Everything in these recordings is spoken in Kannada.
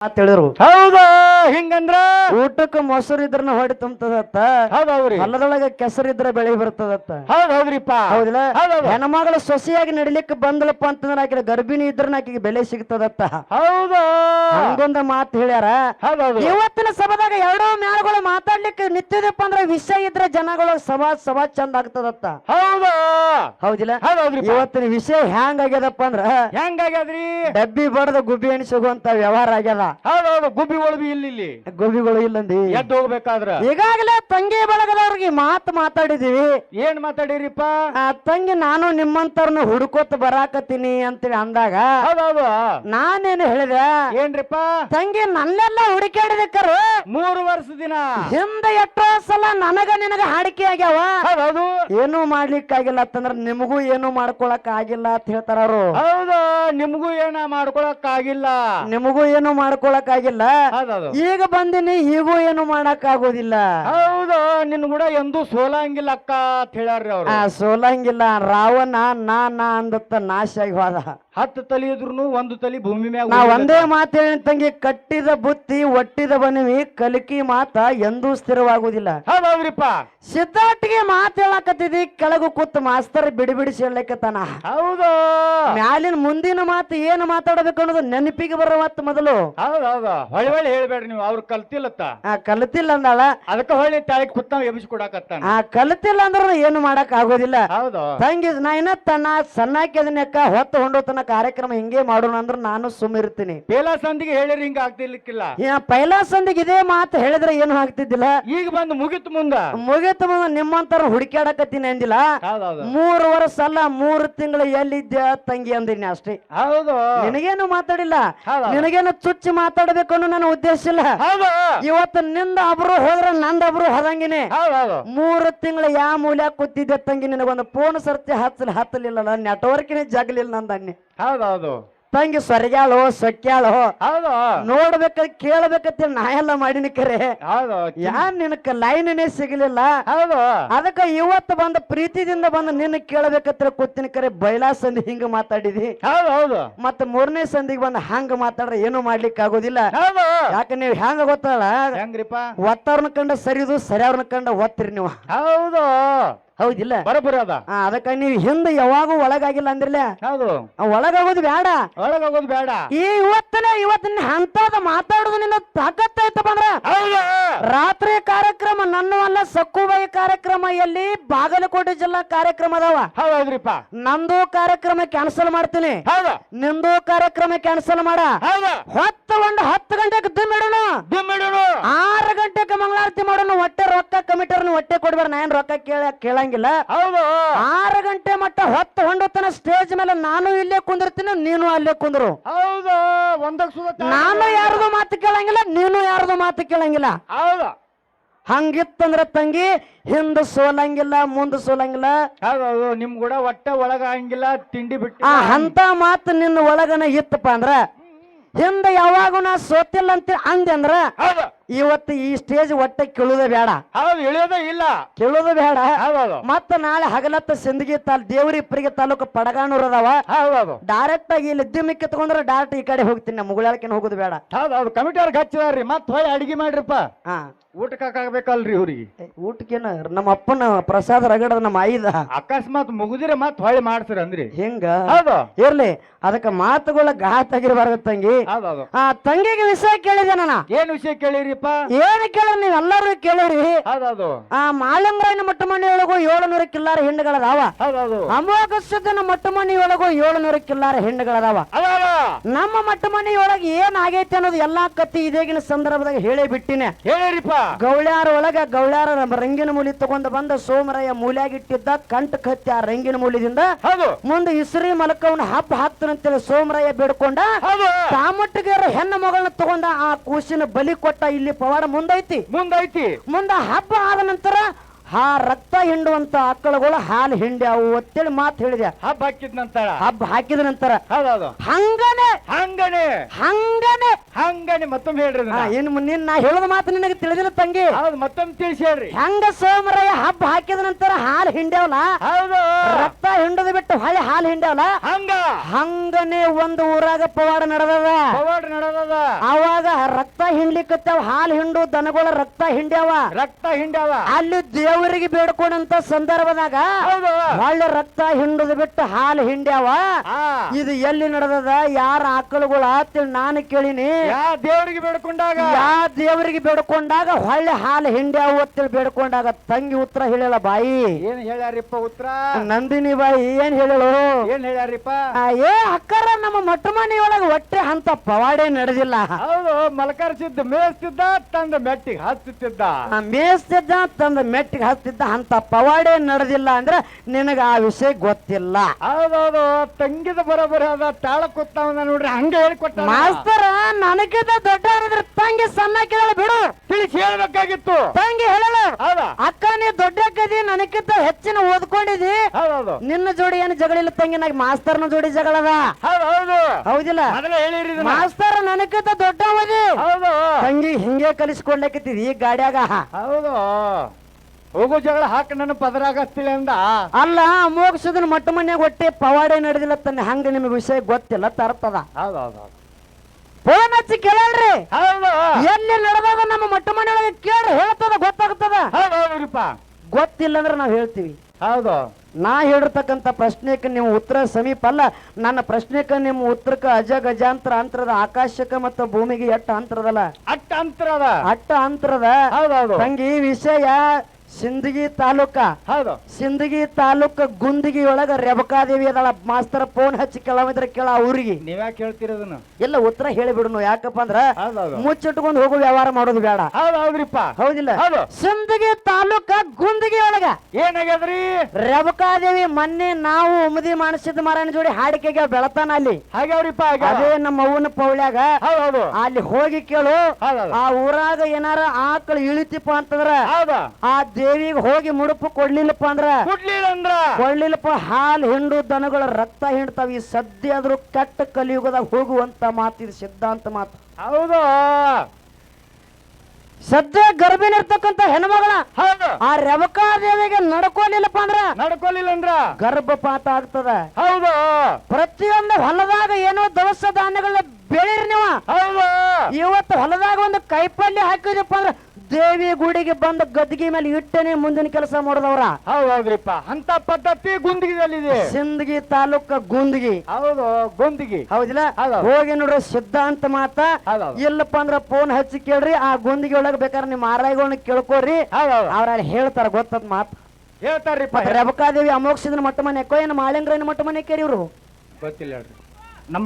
ಅಂತ ಹೇಳಿದ್ರು ಹೌದು ಹಿಂಗಂದ್ರ? ಊಟಕ್ಕೆ ಮೊಸರು ಇದ್ರನ ಹೊಡಿ ತುಂಬತದತ್ತ ಹೌದೌದ್ರಿ. ಹೊಲದೊಳಗ ಕೆಸರಿದ್ರ ಬೆಳೆ ಬರ್ತದತ್ತ. ಹೌದ್ ಹೌದ್ರಿಪ್ಪ ಹೌದಿಲ್ಲ ಹೆಣ್ಮಗಳ ಸೊಸಿಯಾಗಿ ನಡಿಲಿಕ್ಕೆ ಬಂದಲಪ್ಪ ಅಂತಂದ್ರೆ ಆಕೆ ಗರ್ಭಿಣಿ ಇದ್ರ ಆಕೆಗೆ ಬೆಲೆ ಸಿಗ್ತದತ್ತ. ಹೌದ. ಹಂಗೊಂದ ಮಾತು ಹೇಳ್ಯಾರ? ಇವತ್ತಿನ ಸಭಾದಾಗ ಎರಡೂ ಮ್ಯಾಲ್ಗಳು ಮಾತಾಡ್ಲಿಕ್ಕೆ ನಿತ್ಯದಪ್ಪ ಅಂದ್ರೆ ವಿಷಯ ಇದ್ರೆ ಜನಗಳು ಸಭಾ ಸಭಾ ಚಂದ ಆಗ್ತದತ್ತ. ಹೌದ. ಹೌದಿಲ್ಲ? ಹೌದೌದ್ರಿಪ್ಪ. ಇವತ್ತಿನ ವಿಷಯ ಹ್ಯಾಂಗ್ ಆಗ್ಯದಪ್ಪ ಅಂದ್ರ ಹೆಂಗಾಗ್ಯದ್ರಿ? ಡಬ್ಬಿ ಬಡದ ಗುಬ್ಬಿ ಎಣಿಸುವಂತ ವ್ಯವಹಾರ ಆಗ್ಯದ. ಹೌದೌದು. ಗುಬ್ಬಿ ಒಳಬಿ ಇಲ್ಲಿ ಇಲ್ಲಿ ಗೋಬಿಗಳು ಇಲ್ಲಂದಿ. ಎದ್ದು ಹೋಗ್ಬೇಕಾದ್ರ? ಈಗಾಗಲೇ ತಂಗಿ ಬಳಗದವ್ರಿಗೆ ಮಾತು ಮಾತಾಡಿದೀವಿ. ಏನ್ ಮಾತಾಡಿರಿಪ್ಪ? ಆ ತಂಗಿ ನಾನು ನಿಮ್ಮಂತವ್ರನ್ನ ಹುಡುಕೋತ ಬರಾಕತ್ತೀನಿ ಅಂತೇಳಿ ಅಂದಾಗ ಹೌದೌದು. ನಾನೇನು ಹೇಳಿದೆ? ಏನ್ರಿಪ್ಪ? ತಂಗಿ ನನ್ನೆಲ್ಲ ಹುಡುಕಾಡಿದಕ್ಕರು ಮೂರು ವರ್ಷ ದಿನ ಹಿಂದೆ ಎಷ್ಟೋ ಸಲ ನನಗ ನಿನಗ ಹಾಡಿಕೆ ಆಗ್ಯಾವ. ಹೌದೌದು. ಏನು ಮಾಡ್ಲಿಕ್ಕಾಗಿಲ್ಲ ಅಂತಂದ್ರ ನಿಮಗೂ ಏನು ಮಾಡ್ಕೊಳಕ್ ಆಗಿಲ್ಲ ಅಂತ ಹೇಳ್ತಾರ ಅವರು. ಹೌದು ನಿಮಗೂ ಏನ ಮಾಡ್ಕೊಳಕ್ ಆಗಿಲ್ಲ ನಿಮಗೂ ಏನು ಮಾಡ್ಕೊಳಕ್ ಆಗಿಲ್ಲ ಹೌದೌದು. ಈಗ ಬಂದಿನಿ ಈಗೂ ಏನು ಮಾಡಕ್ ಆಗೋದಿಲ್ಲ ಹೌದು ನಿನ್ ಕೂಡ ಎಂದೂ ಸೋಲಂಗಿಲ್ಲ ಅಕ್ಕ ಅಂತ ಹೇಳ್ಯಾರ್ರಿ ಅವ್ರು. ಆ ಸೋಲಂಗಿಲ್ಲ ರಾವಣ ನಾ ನಾ ಅಂದತ್ತ ನಾಶ ಆಗಿ ಹೋದ. ಹತ್ತು ತಲೆ ಇದ್ರು ಒಂದು ತಲಿ ಭೂಮಿ ಮ್ಯಾಗ ನಾ ಒಂದೇ ಮಾತು ಹೇಳಿನ ತಂಗಿ ಕಟ್ಟಿದ ಬುತ್ತಿ ಒಟ್ಟಿದ ಬನವಿ ಕಲಿಕಿ ಮಾತ ಎಂದೂ ಸ್ಥಿರವಾಗುವುದಿಲ್ಲ. ಹೌದೌದ್ರಿಪ್ಪ. ಸಿದ್ಧಾರ್ಥಿಗೆ ಮಾತು ಹೇಳಕತ್ತಿದಿ ಕೆಳಗು ಕೂತ್ ಮಾಸ್ತರ್ ಬಿಡಿ ಬಿಡಿಸಿ ಹೇಳಕತ್ತಾನ ಹೌದು. ಮ್ಯಾಲಿನ ಮುಂದಿನ ಮಾತು ಏನು ಮಾತಾಡಬೇಕು ಅನ್ನೋದು ನೆನಪಿಗೆ ಬರ ಮಾತು ಮೊದಲು. ಹೌದು ಹೊಳಿ ಹೊಳಿ ಹೇಳ್ಬೇಡ್ರಿ ನೀವು ಅವ್ರು ಕಲ್ತಿಲ್ಲತ್ತ. ಆ ಕಲಿತಿಲ್ಲ ಅಂದಾಳ. ಅದಕ್ಕೆ ಹೊಳ್ಳಿ ತಾಯಿ ಕುತ್ತ ಎಬ್ಸಿ ಕೊಡಾಕತ್ತಾನ. ಆ ಕಲಿತಿಲ್ಲ ಅಂದ್ರೆ ಏನು ಮಾಡಕ್ ಆಗೋದಿಲ್ಲ. ಹೌದು. ತಂಗಿ ನಾ ಏನ ತನ್ನ ಸಣ್ಣಾಕಿ ಅದನ್ನಕ್ಕ ಹೊತ್ತು ಹೊಂಡೋತನ ಕಾರ್ಯಕ್ರಮ ಹಿಂಗೆ ಮಾಡೋಣ ಅಂದ್ರೆ ನಾನು ಸುಮ್ಮಿರ್ತೀನಿ ಬೇಲಾ ಸಂದಿಗೆ ಹೇಳಿರಿ ಹಿಂಗ ಆಗ್ತಿರ್ಲಿಕ್ಕಿಲ್ಲ. ಪೈಲಾ ಸಂದಿಗೆ ಇದೇ ಮಾತು ಹೇಳಿದ್ರೆ ಏನು ಆಗ್ತಿದ್ದಿಲ್ಲ? ಈಗ ಬಂದು ಮುಗಿತು ಮುಂದ. ಮುಗಿತ ನಿಮ್ಮಂತರ ಹುಡುಕಾಡಕತ್ತೀನಿ ಅಂದಿಲ್ಲ. ಹೌದೌದು. ಮೂರು ವರ್ಷ ಅಲ್ಲ ಮೂರು ತಿಂಗಳು ಎಲ್ಲಿದ್ದ ತಂಗಿ ಅಂದಿನಿ ಅಷ್ಟೇ. ಹೌದು. ನಿನಗೇನು ಮಾತಾಡಿಲ್ಲ? ಹೌದು. ನಿನಗೇನು ಚುಚ್ಚಿ ಮಾತಾಡಬೇಕು ಅನ್ನೋ ನನ್ನ ಉದ್ದೇಶ ಇಲ್ಲ. ಹೌದು. ಇವತ್ತು ನಿಂದ ಒಬ್ರು ಹೋದ್ರೆ ನಂದ ಹೋದಂಗಿನೇ. ಹೌದೌದು. ಮೂರು ತಿಂಗಳು ಯಾವ ಮೂಲ್ಯ ಕೂತಿದ್ದೆ ತಂಗಿ ನಿನಗೊಂದು ಫೋನ್ ಸರ್ತಿ ಹಚ್ಚಲಿ ಹತ್ತಲಿಲ್ಲ ನೆಟ್ವರ್ಕಿನ ಜಗಲಿಲ್ಲ ನಂದನ್ನಿ ಹೌದೌದು. ತಂಗಿ ಸ್ವರ್ಗ್ಯಾಳು ಸೊಕ್ಯಾಳು ಹೌದು. ನೋಡ್ಬೇಕ ಕೇಳ್ಬೇಕಂತ ನಾ ಎಲ್ಲ ಮಾಡಿನ ಕರೆ. ಹೌದು. ಯಾನ್ ನಿನಕ ಲೈನೇ ಸಿಗಲಿಲ್ಲ? ಹೌದು. ಅದಕ್ಕ ಇವತ್ತು ಬಂದ ಪ್ರೀತಿದಿಂದ ಬಂದು ನಿನ್ನ ಕೇಳ್ಬೇಕತ್ರ ಕೂತಿನ ಕರೆ. ಬೈಲಾ ಸಂಧಿ ಹಿಂಗ ಮಾತಾಡಿದಿ. ಹೌದು ಹೌದು. ಮತ್ತ ಮೂರನೇ ಸಂಧಿಗೆ ಬಂದು ಹಂಗ ಮಾತಾಡ್ರೆ ಏನು ಮಾಡ್ಲಿಕ್ಕೆ ಆಗೋದಿಲ್ಲ ಹೌದು. ಯಾಕ ನೀವು ಹೆಂಗ ಗೊತ್ತಲ್ಲ? ಹೆಂಗ್ರಿಪ್ಪ? ಒತ್ತವ್ರನ್ನ ಕಂಡ ಸರಿದು ಸರಿಯವ್ರನ್ನ ಕಂಡ ಒತ್ತಿರಿ ನೀವು. ಹೌದು. ಹೌದಿಲ್ಲ? ಬರಬರ ಅದ. ಆ, ಅದಕ್ಕ ನೀವು ಹಿಂದೆ ಯಾವಾಗೂ ಒಳಗಾಗಿಲ್ಲ ಅಂದ್ರಲ್ಲ ಹೌದು ಆ, ಒಳಗಾಗೋದು ಬೇಡ. ಒಳಗೋಗೋದು ಬೇಡ. ಈ ಇವತ್ತನ ಇವತ್ತಿನ ಅಂತದ ಮಾತಾಡೋದು ನಿನ್ನ ತಾಕತ್ತೈತ ಬಂದ್ರ ಹೌದು. ರಾತ್ರಿ ಕಾರ್ಯಕ್ರಮ ನನ್ನ ಅಲ್ಲ ಸಕ್ಕುಬಾಯಿ ಕಾರ್ಯಕ್ರಮ ಎಲ್ಲಿ? ಬಾಗಲಕೋಟೆ ಜಿಲ್ಲಾ ಕಾರ್ಯಕ್ರಮ ಅದಾವ. ಹೌದ್ರಿಪ್ಪ. ನಂದು ಕಾರ್ಯಕ್ರಮ ಕ್ಯಾನ್ಸಲ್ ಮಾಡ್ತೀನಿ. ಹೌದು. ನಿಂದು ಕಾರ್ಯಕ್ರಮ ಕ್ಯಾನ್ಸಲ್ ಮಾಡ. ಹೌದು. ಹೊತ್ತು ಒಂದು ಹತ್ತು ಗಂಟೆಗೆ ದಿಮ್ಮಿಡೋಣ ದಿಮ್ಮಿಡೋನು ಆರು ಗಂಟೆಗೆ ಮಂಗಳಾರತಿ ಮಾಡೋಣ ಹೊಟ್ಟೆ ರೊಕ್ಕ ಕಮಿಟರ್ನ ಹೊಟ್ಟೆ ಕೊಡ್ಬೇಡ. ನಾನು ರೊಕ್ಕ ಕೇಳ ಕೇಳಂಗಿಲ್ಲ. ಹೌದು. ಆರು ಗಂಟೆ ಮಟ್ಟ ಹೊತ್ತು ಹೊಂಡತನ ಸ್ಟೇಜ್ ಮೇಲೆ ನಾನು ಇಲ್ಲೇ ಕುಂದಿರ್ತೀನಿ ನೀನು ಅಲ್ಲೇ ಕುಂದ್ರು. ಹೌದು. ಒಂದಕ್ಕೆ ಸುತ್ತ ನಾನು ಯಾರ್ದು ಮಾತು ಕೇಳಂಗಿಲ್ಲ ನೀನು ಯಾರ್ದು ಮಾತು ಕೇಳಂಗಿಲ್ಲ. ಹೌದು. ಹಂಗಿತ್ತಂದ್ರ ತಂಗಿ ಹಿಂದ ಸೋಲಂಗಿಲ್ಲ ಮುಂದ ಸೋಲಂಗಿಲ್ಲ. ಹೌದು ನಿಮ್ ಕೂಡ ಹೊಟ್ಟೆ ಒಳಗ ಹಂಗಿಲ್ಲ ತಿಂಡಿ ಬಿಟ್ಟು ಆ ಅಂತ ಮಾತು ನಿನ್ನ ಒಳಗನ ಇತ್ತಪ್ಪ ಅಂದ್ರ ಹಿಂದ ಯಾವಾಗೂ ನಾ ಸೋತಿಲ್ಲ ಅಂತ ಅಂದೆ ಅಂದ್ರ ಹೌದು. ಇವತ್ತು ಈ ಸ್ಟೇಜ್ ಒಟ್ಟೆ ಕೇಳುದ ಬೇಡ. ಹೌದು ಇಳಿಯೋದೇ ಇಲ್ಲ. ಕೇಳುದ ಬೇಡ. ಹೌದೌದು. ಮತ್ತ ನಾಳೆ ಹಗಲತ್ತ ಸಿಂದಗಿ ತಾಲ್ ದೇವ್ರಿ ಇಪ್ಪರಿಗೆ ತಾಲೂಕು ಪಡಗಾಣೂರ್ ಅದಾವ. ಹೌದೌದು. ಡೈರೆಕ್ಟ್ ಆಗಿ ಇಲ್ಲಿ ದಿಮ್ಮಿಕ್ಕೆ ತಗೊಂಡ್ರೆ ಡೈರೆಕ್ಟ್ ಈ ಕಡೆ ಹೋಗ್ತೀನಿ ಮುಗಳಕ್ಕೆ ಹೋಗುದು ಬೇಡ. ಹೌದೌದು ಕಮಿಟಿ ಅವ್ರಿಗೆ ಹಚ್ಚಿದಾರ್ರಿ. ಮತ್ ಹೋಗಿ ಅಡಿಗೆ ಮಾಡ್ರಿಪ್ಪ. ಹಾ. ಊಟಕ್ಕೆ ಹಾಕಾಗ್ಬೇಕಲ್ರಿ ಇವ್ರಿಗೆ. ಊಟಕ್ಕೇನ ನಮ್ಮ ಅಪ್ಪನ ಪ್ರಸಾದ ರಗಡ ನಮ್ಮ ಐದ ಅಕಸ್ಮಾತ್ ಮುಗುದಿರ ಮತ್ ಹೊಳ್ಳಿ ಮಾಡ್ಸ್ರಿ ಅಂದ್ರಿ. ಹಿಂಗ? ಹೌದು. ಇರ್ಲಿ ಅದಕ್ಕೆ ಮಾತುಗಳ ಘಾತ್ ಆಗಿರ್ಬಾರ್ದು ತಂಗಿ. ಹೌದೌದು. ಆ ತಂಗಿಗೆ ವಿಷಯ ಕೇಳಿದೆ ನಾನು. ಏನ್ ವಿಷಯ ಕೇಳಿರಿಪ್ಪ ಏನ್ ಕೇಳ ನೀವೆಲ್ಲರೂ ಕೇಳಿರಿ. ಹೌದೌದು. ಆ ಮಾಳಂಗ್ರಾಯನ ಮೊಟ್ಟ ಮನೆಯೊಳಗು ಏಳುನೂರ ಕಿಲ್ಲಾರ ಹೆಣ್ಣುಗಳದಾವ. ಹೌದೌದು. ಅಮೋಘಸಿದ್ದನ ಮೊಟ್ಟ ಮನೆಯೊಳಗು ಏಳುನೂರ ಕಿಲ್ಲಾರ ಹೆಣ್ಣುಗಳದಾವ. ಅದಾವ ನಮ್ಮ ಮೊಟ್ಟ ಮನೆಯೊಳಗೆ ಏನ್ ಆಗೈತೆ ಅನ್ನೋದು ಎಲ್ಲಾ ಕತ್ತಿ ಇದೇಗಿನ ಸಂದರ್ಭದಾಗ ಹೇಳೇ ಬಿಟ್ಟಿನಿ. ಹೇಳಿರಿಪ್ಪ. ಗೌಳ್ಯಾರ ಒಳಗ ಗೌಳ್ಯಾರ ರಂಗಿನ ಮೂಲಿ ತಗೊಂಡು ಬಂದ ಸೋಮರಯ್ಯ ಮೂಲ್ಯಾಗಿಟ್ಟಿದ್ದ ಕಂಟ ಕತ್ತಿ ಆ ರಂಗಿನ ಮೂಲಿದಿಂದ ಮುಂದೆ ಇಸ್ರಿ ಮಲಕವನ್ನ ಹಬ್ಬ ಹಾಕ್ತಾನಂತೇಳಿ ಸೋಮರಯ್ಯ ಬೇಡ್ಕೊಂಡ ತಾಮಟ್ಟಿಗೆರ ಹೆಣ್ಣು ಮಗಳನ್ನ ತಗೊಂಡ ಆ ಕೂಸಿನ ಬಲಿ ಕೊಟ್ಟ ಇಲ್ಲಿ ಪವಾಡ ಮುಂದೈತಿ. ಮುಂದೈತಿ. ಮುಂದ ಹಬ್ಬ ಆದ ನಂತರ ಹಾ ರಕ್ತ ಹಿಂಡುವಂತ ಆಕಳುಗಳು ಹಾಲು ಹಿಂಡ್ಯಾವು ಅಂತೇಳಿ ಮಾತು ಹೇಳಿದೆ. ಹಬ್ಬ ಹಾಕಿದ ನಂತರ? ಹಬ್ಬ ಹಾಕಿದ ನಂತರ. ಹೌದೌದು. ಹಂಗನೆ. ಹಂಗನೆ. ಹಂಗನೆ. ಹಂಗನೆ ಮತ್ತೊಮ್ಮೆ ಹೇಳ್ರಿ ಹಾ, ಅದನ್ನ. ಇನ್ನು ನಿನ್ನ ನಾ ಹೇಳದ ಮಾತು ನಿನಗೆ ತಿಳಿದಿಲ್ಲ ತಂಗಿ. ಹೌದು ಮತ್ತೊಮ್ಮೆ ತಿಳಿಸಿ ಹೇಳ್ರಿ. ಹೆಂಗ ಸೋಮರಾಯ ಹಬ್ಬ ಹಾಕಿದ ನಂತರ ಹಾಲು ಹಿಂಡ್ಯಾವಲ್ಲ? ಹೌದು. ರಕ್ತ ಹಿಂಡದ ಬಿಟ್ಟು ಹೊಳೆ ಹಾಲು ಹಿಂಡ್ಯಾವಲ್ಲ? ಹಂಗ. ಹಂಗನೆ ಒಂದು ಊರಾಗ ಪವಾಡ ನಡೆದದ. ಪವಾಡ ನಡೆದದ. ಅವಾಗ ರಕ್ತ ಹಿಂಡ್ಲಿಕ್ಕತ್ತಾವ ಹಾಲು ಹಿಂಡು ದನಗಳ ರಕ್ತ ಹಿಂಡ್ಯಾವ. ರಕ್ತ ಹಿಂಡ್ಯಾವ. ಅಲ್ಲಿ ದೇವರಿಗೆ ಬೇಡ್ಕೊಂಡಂತ ಸಂದರ್ಭದಾಗ ಒಳ್ಳೆ ರಕ್ತ ಹಿಂಡದ್ ಬಿಟ್ಟು ಹಾಲು ಹಿಂಡ್ಯಾವ? ಇದು ಎಲ್ಲಿ ನಡೆದದ? ಯಾರ ಆಕಳುಗಳ ಅಂತೇಳಿ ನಾನು ಕೇಳಿನಿ. ದೇವರಿಗೆ ಬೇಡ್ಕೊಂಡಾಗ? ಯಾ ದೇವರಿಗೆ ಬೇಡ್ಕೊಂಡಾಗ ಹೊಳ್ಳೆ ಹಾಲು ಹಿಂಡ್ಯಾವ ಅಂತೇಳಿ ಬೇಡ್ಕೊಂಡಾಗ ತಂಗಿ ಉತ್ತರ ಹೇಳ ಬಾಯಿ. ಏನ್ ಹೇಳ್ಯಾರಿಪ್ಪ ಉತ್ತರ? ನಂದಿನಿ ಬಾಯಿ ಏನ್ ಹೇಳಲು ಏನ್ ಹೇಳ್ಯಾರಿಪ್ಪ? ಏ ಅಕ್ಕರ ನಮ್ಮ ಮೊಟ್ಟ ಮನೆಯೊಳಗ ಒಟ್ಟೆ ಅಂತ ಪವಾಡೆ ನಡೆದಿಲ್ಲ. ಹೌದು ಮಲಕರಿಸಿದ್ದ ಮೇಯಿಸ್ತಿದ್ದ ತಂದ ಮೆಟ್ಟಿಗೆ ಹಚ್ಚುತ್ತಿದ್ದ ಆ, ಮೇಯ್ಸ್ತಿದ್ದ ತಂದ ಮೆಟ್ಟಿಗೆ ಹತ್ತಿದ್ದ ಅಂತ ಪವಾಡೆ ನಡೆದಿಲ್ಲ ಅಂದ್ರೆ ನಿನಗ ಆ ವಿಷಯ ಗೊತ್ತಿಲ್ಲ. ಹೌದೌದು ತಂಗಿದ ಬರೋಬರ ಅದ ತಾಳ ಕೂತಾವ ನೋಡ್ರಿ ಹಂಗೆ ಹೇಳಿಕೊಟ್ಟ ಮಾಸ್ತರ ನನಗಿಂತ ದೊಡ್ಡ ತಂಗಿ ಸಣ್ಣ ಕೇಳ ಬಿಡು. ತಿಳಿಸಿ ಹೇಳ್ಬೇಕಾಗಿತ್ತು. ತಂಗಿ ಹೇಳಲ್ಲ. ಹೌದಾ? ಅಕ್ಕ ನೀ ದೊಡ್ಡ ಅಕ್ಕದಿ ನನಗಿಂತ ಹೆಚ್ಚಿನ ಓದ್ಕೊಂಡಿದಿ. ಹೌದೌದು. ನಿನ್ನ ಜೋಡಿ ಏನು ಜಗಳ ಇಲ್ಲ ತಂಗಿ ನಾಗ ಮಾಸ್ತರ್ನ ಜೋಡಿ ಜಗಳದ ಹೌದು ಹೌದು. ಹೌದಿಲ್ಲ. ಮಾಸ್ತರ್ ನನಗಿಂತ ದೊಡ್ಡ ಓದಿ ಹೌದು. ತಂಗಿ ಹಿಂಗೆ ಕಲಿಸ್ಕೊಡ್ಲಕತ್ತಿದಿ ಈ ಗಾಡ್ಯಾಗ. ಹೌದು. ಹೋಗೋ ಜಗಳ ಹಾಕ ನನ್ನ ಪದರಾಗ ಹತ್ತಿಲ್ಲ ಅಂದ? ಅಲ್ಲ ಮೋಕ್ಷದನ ಮಟ್ಟ ಮನ್ಯಾಗ ಹೊಟ್ಟೆ ಪವಾಡೆ ನಡೆದಿಲ್ಲ ತನ್ನ ಹಂಗ ನಿಮಗೆ ವಿಷಯ ಗೊತ್ತಿಲ್ಲ ತರ್ತದ. ಹೌದು ಹೌದು ಫೋನ್ ಹಚ್ಚಿ ಕೇಳಲ್ರಿ. ಹೌದು. ಎಲ್ಲಿ ನಡೆದಾಗ ನಮ್ಮ ಮಟ್ಟ ಮನೆಯೊಳಗೆ ಕೇಳಿ ಹೇಳ್ತದ ಗೊತ್ತಾಗ್ತದ. ಹೌದು ಹೌದ್ರಿಪ್ಪ ಗೊತ್ತಿಲ್ಲ ಅಂದ್ರೆ ನಾವು ಹೇಳ್ತೀವಿ. ಹೌದು. ನಾ ಹೇಳಿರ್ತಕ್ಕಂಥ ಪ್ರಶ್ನೆಗೆ ನಿಮ್ಮ ಉತ್ತರ ಸಮೀಪ ಅಲ್ಲ. ನನ್ನ ಪ್ರಶ್ನೆಗೆ ನಿಮ್ಮ ಉತ್ತರಕ್ಕೆ ಅಜ ಗಜಾಂತರ ಅಂತರದ ಆಕಾಶಕ್ಕೆ ಮತ್ತು ಭೂಮಿಗೆ ಎಟ್ಟ ಅಂತರದಲ್ಲ? ಅಟ್ಟ ಅಂತರದ. ಅಟ್ಟ ಅಂತರದ. ಹೌದೌದು. ಈ ವಿಷಯ ಸಿಂದಗಿ ತಾಲೂಕ ಹೌದು. ಸಿಂದಗಿ ತಾಲೂಕ ಗುಂದಗಿ ಒಳಗ ರೇಬಕಾದೇವಿ ಅದಳ. ಮಾಸ್ತರ ಫೋನ್ ಹಚ್ಚಿ ಕೇಳವಿದ್ರೆ ಕೇಳ ಊರಿಗೆ. ನೀವ್ಯಾಕೆ ಹೇಳ್ತಿರೋದನ್ನ? ಎಲ್ಲ ಉತ್ತರ ಹೇಳಿಬಿಡುನು ಯಾಕಪ್ಪ ಅಂದ್ರ ಮುಚ್ಚಿಟ್ಕೊಂಡು ಹೋಗೋ ವ್ಯವಹಾರ ಮಾಡೋದು ಬೇಡ. ಹೌದು ಹೌದ್ರಿಪ್ಪ. ಹೌದಿಲ್ಲ? ಹೌದು. ಸಿಂದಗಿ ತಾಲೂಕ ಗುಂದಗಿ ಒಳಗ ಏನಾಗ್ಯದ್ರಿ? ರೇಬಕಾದೇವಿ ಮೊನ್ನೆ ನಾವು ಉಮದಿ ಮಾಡಿಸಿದ ಮಾರಾಯಣ ಜೋಡಿ ಹಾಡಿಕೆಗೆ ಬೆಳತಾನ ಅಲ್ಲಿ. ಹಾಗ್ಯಾವ್ರಿಪ್ಪ ಹಾಗ ಅದೇ ನಮ್ಮ ಅವ್ವನ ಪೌಳ್ಯಾಗ ಹೌದು ಹೌದು. ಅಲ್ಲಿ ಹೋಗಿ ಕೇಳು. ಆ ಊರಾಗ ಏನಾರ ಆಕಳು ಇಳಿತಿಪ್ಪ ಅಂತಂದ್ರ ಹೌದ. ಆ ದೇವಿಗೆ ಹೋಗಿ ಮುಡುಪು ಕೊಡ್ಲಿಲ್ಲಪ್ಪ ಅಂದ್ರ? ಕೊಡ್ಲಿಲ್ಲಂದ್ರ ಅಂದ್ರ? ಕೊಡ್ಲಿಲ್ಲಪ್ಪ ಹಾಲು ಹಿಂಡು ದನಗಳ ರಕ್ತ ಹಿಂಡ್ತಾವ. ಈ ಸದ್ಯ ಆದ್ರೂ ಕೆಟ್ಟ ಕಲಿಯುಗದಾಗ ಹೋಗುವಂತ ಮಾತು ಇದು ಸಿದ್ಧಾಂತ ಮಾತು. ಹೌದು. ಸದ್ಯ ಗರ್ಭಿಣಿ ಇರ್ತಕ್ಕಂಥ ಹೆಣ್ಮಗಳ ಹೌದು. ಆ ರೇವಕಾದೇವಿಗೆ ನಡ್ಕೊಲಿಲ್ಲಪ್ಪ ಅಂದ್ರ? ನಡ್ಕೊಲಿಲ್ಲ ಅಂದ್ರ? ಗರ್ಭಪಾತ ಆಗ್ತದ. ಹೌದು. ಪ್ರತಿಯೊಂದು ಹೊಲದಾಗ ಏನೋ ದವಸ ಧಾನ್ಯಗಳನ್ನ ಬೆಳೀರಿ ನೀವು. ಹೌದು. ಇವತ್ತು ಹೊಲದಾಗ ಒಂದು ಕೈಪಲ್ಯ ಹಾಕಿದ್ರಪ್ಪ ಅಂದ್ರ ದೇವಿ ಗುಡಿಗೆ ಬಂದು ಗದ್ದಿಗೆ ಮೇಲೆ ಇಟ್ಟನೆ ಮುಂದಿನ ಕೆಲಸ ಮಾಡೋದವ್ರ. ಹೌದು ಹೌದ್ರಿಪ್ಪ ಅಂತ ಪದ್ಧತಿ ಗುಂದಿಗೆದಲ್ಲಿದೆ ಸಿಂದಗಿ ತಾಲೂಕ ಗುಂದಗಿ. ಹೌದು ಗೊಂದಿಗೆ. ಹೌದಿಲ್ಲ? ಹೌದು. ಹೋಗಿ ನೋಡ್ರಿ ಸಿದ್ಧಾಂತ ಮಾತ. ಇಲ್ಲಪ್ಪ ಅಂದ್ರ ಫೋನ್ ಹಚ್ಚಿ ಕೇಳ್ರಿ ಆ ಗುಂದಿಗೆ ಒಳಗ ಬೇಕಾದ್ರೆ ನಿಮ್ಮ ಆರಾಯಗಳನ್ನ ಕೇಳ್ಕೋರಿ ಅವ್ರ ಹೇಳ್ತಾರ ಗೊತ್ತದ ಮಾತು. ಹೇಳ್ತಾರ್ರಿಪ್ಪ ರಬಕಾದೇವಿ ಅಮೋಕ್ಷಿದ್ರ ಮಟ್ಟ ಮನೆ ಎಕ್ಕೋ ಏನು ಮಾಳಿಂಗ್ರನ ಮಟ್ಟ ಮನೆ ಕೇರಿ ಇವ್ರು ಗೊತ್ತಿಲ್ಲ